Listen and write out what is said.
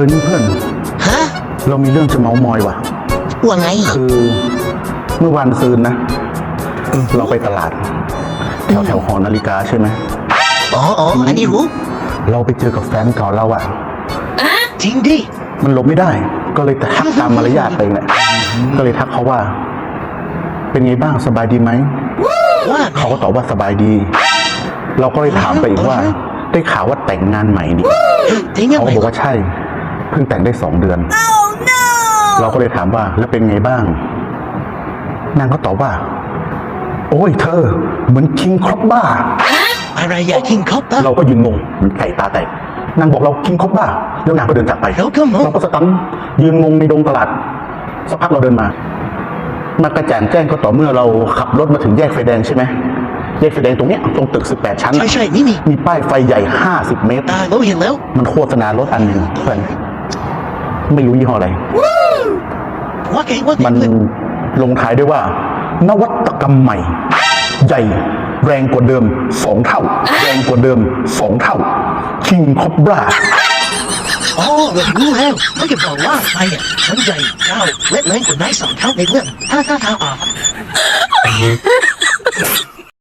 อนี่เพื่อน ฮะ เรามีเรื่องจะเมาส์มอยว่ะ ว่าไง คือเมื่อวันซืนนะ เราไปตลาด แถวแถวหอนาฬิกาใช่ไหมอ๋ออ๋ออันนี้รู้ เราไปเจอกับแฟนเก่าเราอะจริงดิ มันหลบไม่ได้ ก็เลยทักตามมารยาทไปเนี่ยก็เลยทักเขาว่า เป็นไงบ้างสบายดีไหมว่าไงเขาก็ตอบว่าสบายดี เราก็เลยถามไปอีกว่า ได้ข่าวว่าแต่งงานใหม่นี่จริงยังเขาไงก็บอกว่าใช่ เพิ่งแต่งได้สองเดือนเราก็เลยถามว่าแล้วเป็นไงบ้าง นางก็ตอบว่า โอ้ยเธอ เหมือนคิงครอบบ้า อะไรอยากกินครบปะเราก็ยืนงงเหมือนไก่ตาแตกนางบอกเราคิงครอบบ้า แล้วนางก็เดินจากไปเราก็งงเราก็สตันยืนงงในดงตลาดสักพักเราเดินมามากระจ่างแจ้งก็ต่อเมื่อเราขับรถมาถึงแยกไฟแดงใช่ไหมแยกไฟแดงตรงเนี้ยตรงตึก 18 ชั้นใช่น่ะใช่นี่นี่มีป้ายไฟใหญ่ 50 เมตร ตาเราเห็นแล้ว มันโฆษณารถอันหนึ่งเพื่อน ไม่รู้ยี่ห้ออะไรว่าไงว่าไงมันเพื่อนลงท้ายด้วยว่า นวัตกรรมใหม่ ใหญ่แรงกว่าเดิมสองเท่า แรงกว่าเดิมสองเท่า คิงคอบราอ๋อเรารู้แล้วเขาจะบอกว่าไฟอะมันใหญ่ยาวและแรงกว่าไนท์สองเท่าในเพื่อนถ้าถ้าทางออก